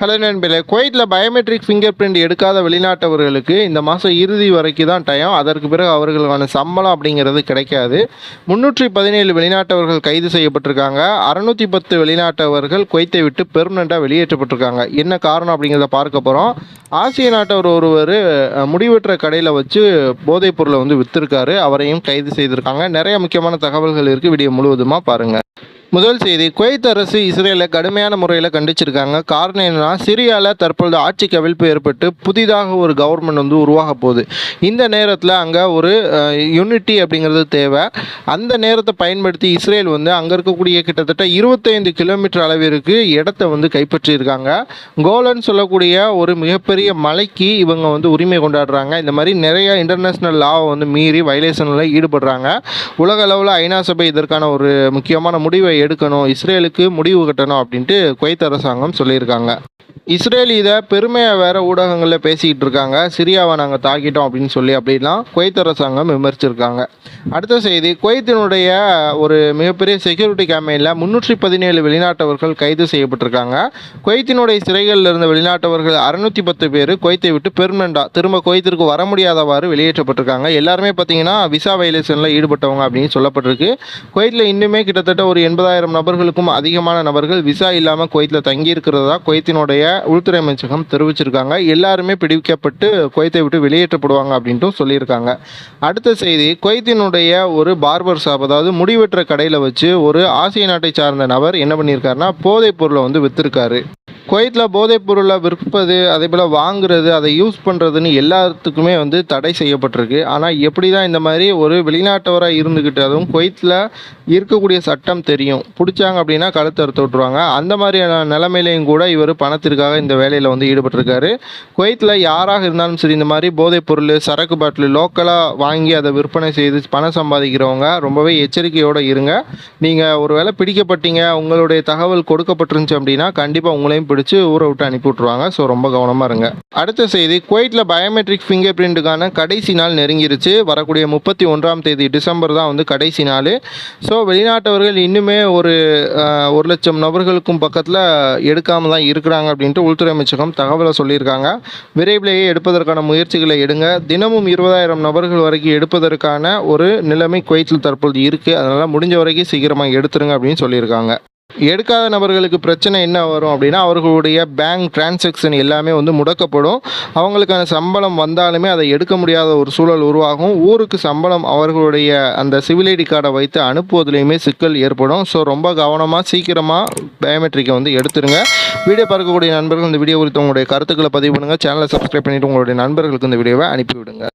Hello நண்பர்களே குவைத்தில் biometric finger print எடுக்காத வெளிநாட்டவர்களுக்கு இந்த மாதம் இறுதி வரைக்கும் தான் டைம் அதற்கு பிறகு அவர்களுக்கான சம்பளம் அப்படிங்கிறது கிடைக்காது. முந்நூற்றி பதினேழு வெளிநாட்டவர்கள் கைது செய்யப்பட்டிருக்காங்க. அறநூற்றி பத்து வெளிநாட்டவர்கள் குவைத்தை விட்டு பெர்மனண்ட்டாக வெளியேற்றப்பட்டிருக்காங்க. என்ன காரணம் அப்படிங்கிறத பார்க்க போகிறோம் ஆசிய நாட்டவர் ஒருவர் அஹ், முடிவெற்ற கடையில் வச்சு போதைப் பொருளை வந்து விற்றுருக்காரு அவரையும் கைது செய்திருக்காங்க. நிறைய முக்கியமான தகவல்கள் இருக்குது வீடியோ முழுவதுமாக பாருங்கள் முதல் செய்தி குவைத் அரசு இஸ்ரேலை கடுமையான முறையில் கண்டிச்சிருக்காங்க. காரணம் என்னன்னா சிரியாவில் தற்பொழுது ஆட்சி கவிழ்ப்பு ஏற்பட்டு புதிதாக ஒரு கவர்மெண்ட் வந்து உருவாக போகுது. இந்த நேரத்தில் அங்கே ஒரு யூனிட்டி அப்படிங்கிறது தேவை. அந்த நேரத்தை பயன்படுத்தி இஸ்ரேல் வந்து அங்கே இருக்கக்கூடிய கிட்டத்தட்ட இருபத்தைந்து கிலோமீட்டர் அளவிற்கு இடத்த வந்து கைப்பற்றியிருக்காங்க. கோலன் சொல்லக்கூடிய ஒரு மிகப்பெரிய மலைக்கு இவங்க வந்து உரிமை கொண்டாடுறாங்க. இந்த மாதிரி நிறைய இன்டர்நேஷ்னல் லாவை வந்து மீறி வயலேஷனில் ஈடுபடுறாங்க. உலக அளவில் ஐநா சபை இதற்கான ஒரு முக்கியமான முடிவை எடுக்கணும் இஸ்ரேலுக்கு முடிவு கட்டணும் அப்படின்ட்டு குவைத் அரசாங்கம் சொல்லியிருக்காங்க. இஸ்ரேல் இதை பெருமையாக வேற ஊடகங்களில் பேசிக்கிட்டு இருக்காங்க சிரியாவை நாங்கள் தாக்கிட்டோம் அப்படின்னு சொல்லி அப்படின்லாம் குவைத் அரசாங்கம் விமர்சிச்சிருக்காங்க. அடுத்த செய்தி குவைத்தினுடைய ஒரு மிகப்பெரிய செக்யூரிட்டி கேம்பெயினில் முன்னூற்றி பதினேழு வெளிநாட்டவர்கள் கைது செய்யப்பட்டிருக்காங்க. குவைத்தினுடைய சிறைகளில் இருந்த வெளிநாட்டவர்கள் அறுநூற்றி பத்து பேர் குவைத்தை விட்டு பெர்மனண்டாக திரும்ப குவைத்திற்கு வர முடியாதவாறு வெளியேற்றப்பட்டிருக்காங்க. எல்லாருமே பார்த்தீங்கன்னா விசா வயலேஷனில் ஈடுபட்டவங்க அப்படின்னு சொல்லப்பட்டிருக்கு. குவைத்தில் இன்னுமே கிட்டத்தட்ட ஒரு எண்பதாயிரம் நபர்களுக்கும் அதிகமான நபர்கள் விசா இல்லாமல் குவைத்தில் தங்கியிருக்கிறதா குவைத்தினுடைய உள்துறை அமைச்சகம் தெரிவிச்சிருக்காங்க. எல்லாருமே பிடிக்கப்பட்டு குவைத்தை விட்டு வெளியேற்றப்படுவாங்க அப்படின்ட்டும் சொல்லியிருக்காங்க. அடுத்த செய்தி குவைத்தினுடைய ஒரு பார்பர் ஷாப் அதாவது முடிவெற்ற கடையில் வச்சு ஒரு ஆசிய நாட்டை சார்ந்த நபர் என்ன பண்ணியிருக்காருன்னா போதைப் பொருளை வந்து விற்றுருக்காரு குவைத்தில் போதைப் பொருளை விற்பது அதே போல் வாங்குறது அதை யூஸ் பண்ணுறதுன்னு எல்லாத்துக்குமே வந்து தடை செய்யப்பட்டிருக்கு. ஆனால் எப்படி தான் இந்த மாதிரி ஒரு வெளிநாட்டவராக இருந்துக்கிட்டு அதுவும் குவைத்தில் இருக்கக்கூடிய சட்டம் தெரியும். பிடிச்சாங்க அப்படின்னா கழுத்து அறுத்து விட்ருவாங்க அந்த மாதிரியான நிலைமையிலையும் கூட இவர் பணத்திற்காக இந்த வேலையில் வந்து ஈடுபட்டிருக்காரு. குவைத்தில் யாராக இருந்தாலும் சரி இந்த மாதிரி போதைப் பொருள் சரக்கு பாட்டில் லோக்கலாக வாங்கி அதை விற்பனை செய்து பணம் சம்பாதிக்கிறவங்க ரொம்பவே எச்சரிக்கையோடு இருங்க. நீங்கள் ஒரு வேளை பிடிக்கப்பட்டீங்க உங்களுடைய தகவல் கொடுக்கப்பட்டிருந்துச்சு அப்படின்னா கண்டிப்பாக உங்களையும் கண்டுபிடிச்சு ஊரை விட்டு அனுப்பி விட்ருவாங்க ஸோ ரொம்ப கவனமாக இருங்க. அடுத்த செய்தி குவைட்டில் பயோமெட்ரிக் ஃபிங்கர் பிரிண்ட்டுக்கான கடைசி நாள் நெருங்கிருச்சு. வரக்கூடிய முப்பத்தி ஒன்றாம் தேதி டிசம்பர் தான் வந்து கடைசி நாள். ஸோ வெளிநாட்டவர்கள் இன்னுமே ஒரு ஒரு லட்சம் நபர்களுக்கும் பக்கத்தில் எடுக்காமல் தான் இருக்கிறாங்க அப்படின்ட்டு உள்துறை அமைச்சகம் தகவலை சொல்லியிருக்காங்க. விரைவிலேயே எடுப்பதற்கான முயற்சிகளை எடுங்க. தினமும் இருபதாயிரம் நபர்கள் வரைக்கும் எடுப்பதற்கான ஒரு நிலைமை குவைத்தில் தற்பொழுது இருக்குது அதனால் முடிஞ்ச வரைக்கும் சீக்கிரமாக எடுத்துருங்க அப்படின்னு சொல்லியிருக்காங்க. எடுக்காத நபர்களுக்கு பிரச்சனை என்ன வரும் அப்படின்னா அவர்களுடைய பேங்க் டிரான்சாக்ஷன் எல்லாமே வந்து முடக்கப்படும். அவங்களுக்கான சம்பளம் வந்தாலுமே அதை எடுக்க முடியாத ஒரு சூழல் உருவாகும். ஊருக்கு சம்பளம் அவர்களுடைய அந்த சிவில் ஐடி கார்டை வைத்து அனுப்புவதிலையுமே சிக்கல் ஏற்படும். ஸோ ரொம்ப கவனமாக சீக்கிரமாக பயோமெட்ரிக்கை வந்து எடுத்துருங்க. வீடியோ பார்க்கக்கூடிய நண்பர்கள் இந்த வீடியோ குறித்து உங்களுடைய கருத்துக்களை பதிவு பண்ணுங்கள் சேனலை சப்ஸ்கிரைப் பண்ணிவிட்டு உங்களுடைய நண்பர்களுக்கு இந்த வீடியோவை அனுப்பிவிடுங்க.